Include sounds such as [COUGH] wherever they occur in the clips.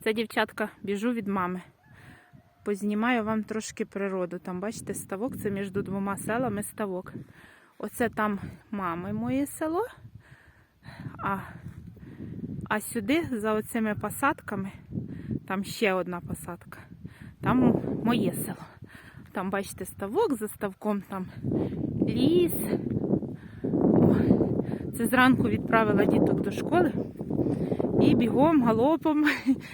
Це дівчатка, біжу від мами. Познімаю вам трошки природу. Там, бачите, ставок це між двома селами ставок. Оце там мами моє село. А, а сюди, за оцими посадками, там ще одна посадка. Там моє село. Там, бачите, ставок за ставком, там ліс. Це зранку відправила діток до школи і бігом, галопом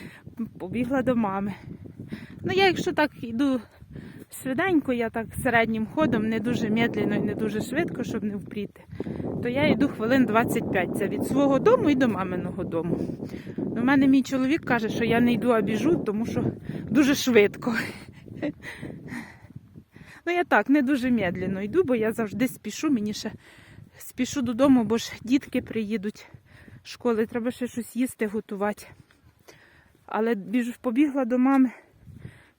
[LAUGHS] побігла до мами. Ну, я якщо так йду швиденько, я так середнім ходом, не дуже медленно і не дуже швидко, щоб не впріти, то я йду хвилин 25. Це від свого дому і до маминого дому. У мене мій чоловік каже, що я не йду, а біжу, тому що дуже швидко. Ну, я так, не дуже медленно йду, бо я завжди спішу, мені ще спішу додому, бо ж дітки приїдуть школи, треба ще щось їсти готувати. Але побігла до мами,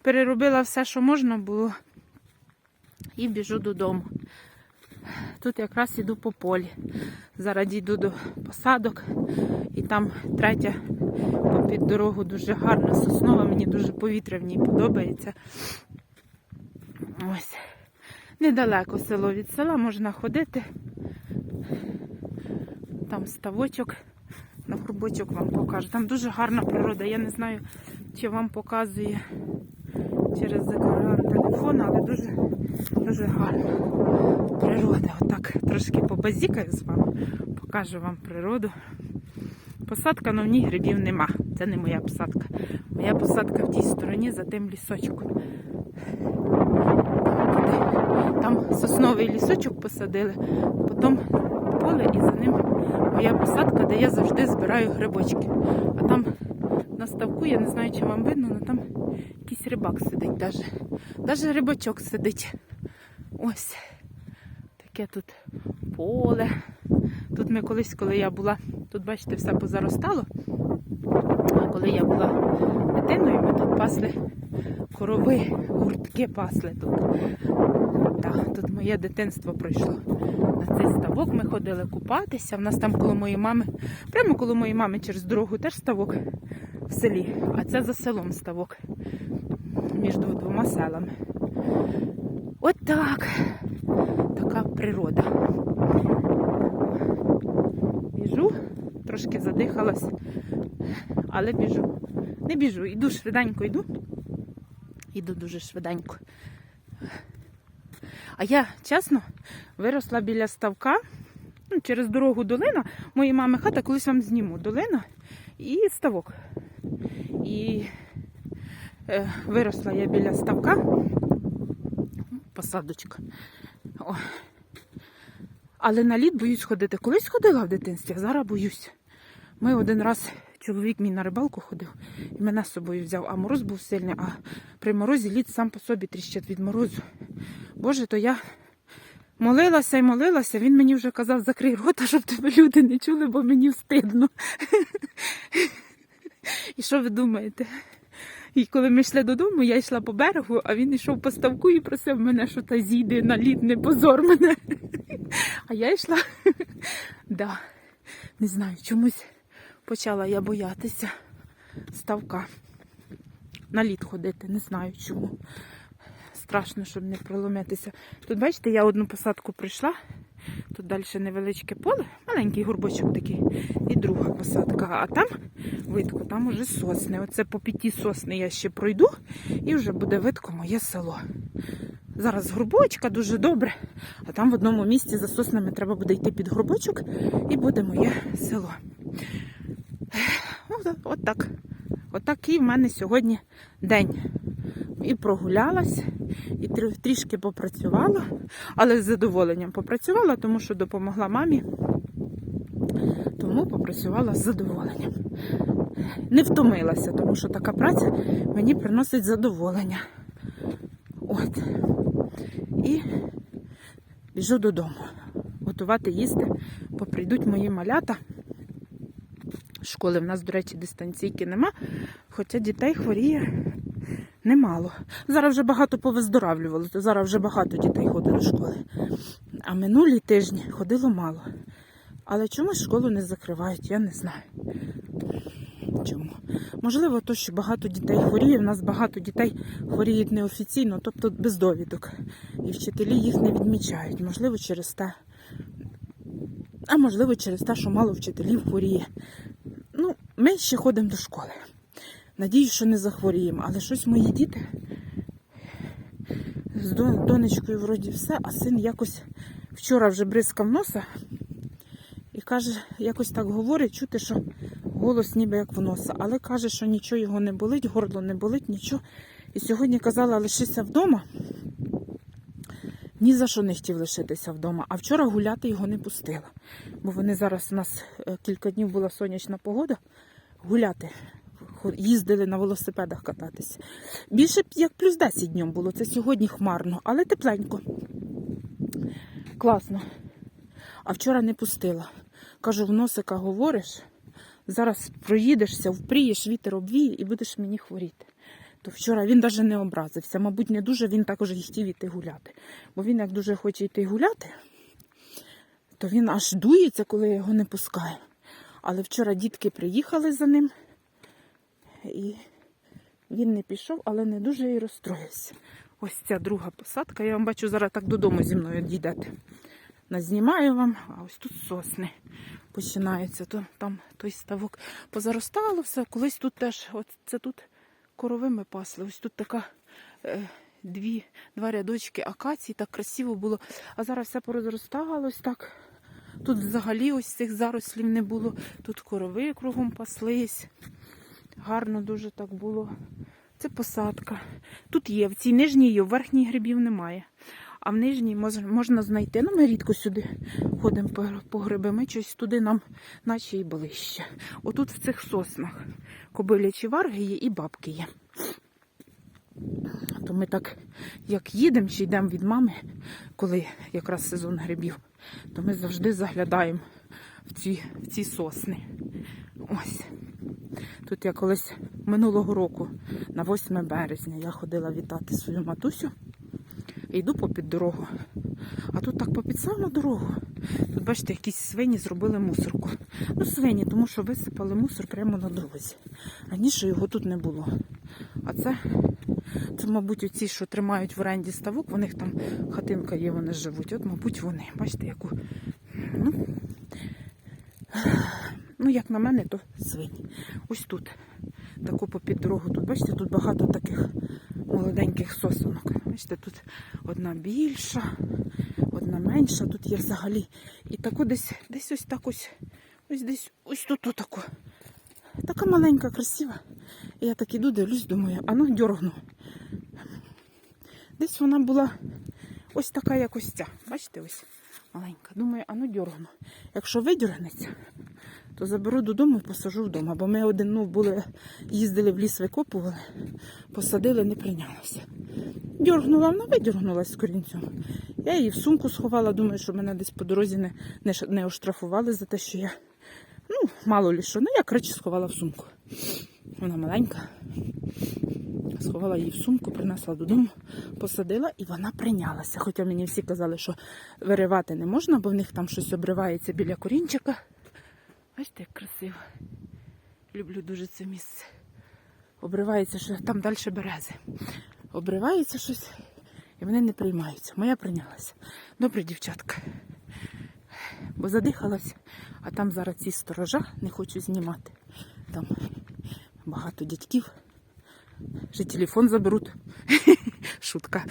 переробила все, що можна було, і біжу додому. Тут якраз іду по полі. Зараз йду до посадок, і там третя попід дорогу дуже гарна соснова, мені дуже повітря в ній подобається. Ось. Недалеко село від села можна ходити. Там ставочок, на хрубочок вам покажу. Там дуже гарна природа. Я не знаю, чи вам показує через екран телефона, але дуже, дуже гарна природа. Отак трошки побазікаю з вами, покажу вам природу. Посадка, але в ній грибів нема. Це не моя посадка. Моя посадка в тій стороні за тим лісочком. Там сосновий лісочок посадили, потім поле і за ним моя посадка, де я завжди збираю грибочки. А там на ставку, я не знаю, чи вам видно, але там якийсь рибак сидить даже. Даже рибачок сидить. Ось таке тут поле. Тут ми колись, коли я була, тут бачите, все позаростало. А коли я була дитиною, ми тут пасли корови, гуртки пасли тут. Так, тут моє дитинство пройшло. На цей ставок ми ходили купатися. У нас там коло моєї мами, прямо коло моєї мами через дорогу теж ставок в селі. А це за селом ставок між двома селами. От так. Така природа. Біжу, трошки задихалась, але біжу. Не біжу, йду швиденько йду. Йду дуже швиденько. А я, чесно, виросла біля ставка. Ну, через дорогу долина. Моєї мами хата, колись вам зніму. Долина і ставок. І е, виросла я біля ставка. Посадочка. О. Але на лід боюсь ходити. Колись ходила в дитинстві, а зараз боюсь. Ми один раз, чоловік мій на рибалку ходив і мене з собою взяв, а мороз був сильний, а при морозі лід сам по собі тріщить від морозу. Боже, то я молилася і молилася, він мені вже казав, закрий рота, щоб тебе люди не чули, бо мені встидно. І що ви думаєте? І коли ми йшли додому, я йшла по берегу, а він йшов по ставку і просив мене, що та зійди на лід, не позор мене. А я йшла. Да. Не знаю, чомусь почала я боятися ставка. На лід ходити, не знаю чому. Страшно, щоб не проломитися. Тут, бачите, я одну посадку прийшла. Тут далі невеличке поле, маленький горбочок такий, і друга посадка. А там видко, там уже сосни. Оце по п'яті сосни я ще пройду, і вже буде видко моє село. Зараз горбочка дуже добре, а там в одному місці за соснами треба буде йти під горбочок, і буде моє село. От, от так. Отакий в мене сьогодні день. І прогулялась, і трішки попрацювала, але з задоволенням попрацювала, тому що допомогла мамі. Тому попрацювала з задоволенням. Не втомилася, тому що така праця мені приносить задоволення. От. І біжу додому. Готувати їсти, бо прийдуть мої малята. Школи в нас, до речі, дистанційки нема, хоча дітей хворіє немало. Зараз вже багато повиздоравлювали, то зараз вже багато дітей ходить до школи. А минулі тижні ходило мало. Але чомусь школу не закривають, я не знаю. чому. Можливо, то, що багато дітей хворіє. У нас багато дітей хворіють неофіційно, тобто без довідок. І вчителі їх не відмічають. Можливо, через те. А можливо, через те, що мало вчителів хворіє. Ми ще ходимо до школи. Надіюсь, що не захворіємо, але щось мої діти з донечкою вроді все, а син якось вчора вже бризкав носа і каже, якось так говорить, чути, що голос ніби як в носа, але каже, що нічого його не болить, горло не болить, нічого. І сьогодні казала, лишися вдома. Ні за що не хотів лишитися вдома. А вчора гуляти його не пустила. Бо вони зараз у нас е, кілька днів була сонячна погода. Гуляти. Їздили на велосипедах кататися. Більше як плюс 10 днів було. Це сьогодні хмарно, але тепленько. Класно. А вчора не пустила. Кажу, в носика говориш, зараз проїдешся, впрієш, вітер обвіє і будеш мені хворіти. То вчора він навіть не образився. Мабуть, не дуже він також і хотів іти гуляти. Бо він як дуже хоче йти гуляти, то він аж дується, коли його не пускаю. Але вчора дітки приїхали за ним, і він не пішов, але не дуже і розстроївся. Ось ця друга посадка. Я вам бачу, зараз так додому зі мною дійдете. Назнімаю вам, а ось тут сосни починаються. Там той ставок позаростало все. Колись тут теж, от це тут корови ми пасли. Ось тут така е, дві, два рядочки акації, так красиво було. А зараз все порозросталось так. Тут взагалі ось цих зарослів не було. Тут корови кругом паслись. Гарно дуже так було. Це посадка. Тут є, в цій нижній є, в верхній грибів немає. А в нижній мож- можна знайти. Ну, ми рідко сюди ходимо по, по гриби. Ми щось туди нам наче і ближче. Отут в цих соснах кобилячі варги є і бабки є. То ми так, як їдемо чи йдемо від мами, коли якраз сезон грибів, то ми завжди заглядаємо в ці, в ці сосни. Ось. Тут я колись минулого року, на 8 березня, я ходила вітати свою матусю. І йду попід дорогу. А тут так попід саму дорогу. Тут, бачите, якісь свині зробили мусорку. Ну, свині, тому що висипали мусор прямо на дорозі. Раніше його тут не було. А це, це, мабуть, оці, що тримають в оренді ставок, у них там хатинка є, вони живуть. От, мабуть, вони. Бачите, яку. Ну, ну як на мене, то свині. Ось тут. Таку попід дорогу. Тут, бачите, тут багато таких молоденьких сосунок. Бачите, тут одна більша, одна менша, тут є взагалі. І таку десь, десь ось так ось, ось десь, ось тут отаку. Така маленька, красива. І я так іду, дивлюсь, думаю, а ну дьоргну. Десь вона була ось така, як ось ця. Бачите, ось маленька. Думаю, а ну дьоргну. Якщо видьоргнеться, то заберу додому і посажу вдома. Бо ми один ну, були, їздили в ліс, викопували, посадили, не прийнялося. Дьоргнула, вона видьоргнулась з корінцем. Я її в сумку сховала, думаю, що мене десь по дорозі не, не, не оштрафували за те, що я. Ну, мало лі що. Ну, я краще сховала в сумку. Вона маленька. Сховала її в сумку, принесла додому, посадила і вона прийнялася. Хоча мені всі казали, що виривати не можна, бо в них там щось обривається біля корінчика. Бачите, як красиво. Люблю дуже це місце. Обривається, що там далі берези. Обривається щось, і вони не приймаються. Моя прийнялася. Добре, дівчатка. Бо задихалась, а там зараз ці сторожа не хочу знімати. Там багато дядьків. Ще телефон заберуть. [LAUGHS] Шутка.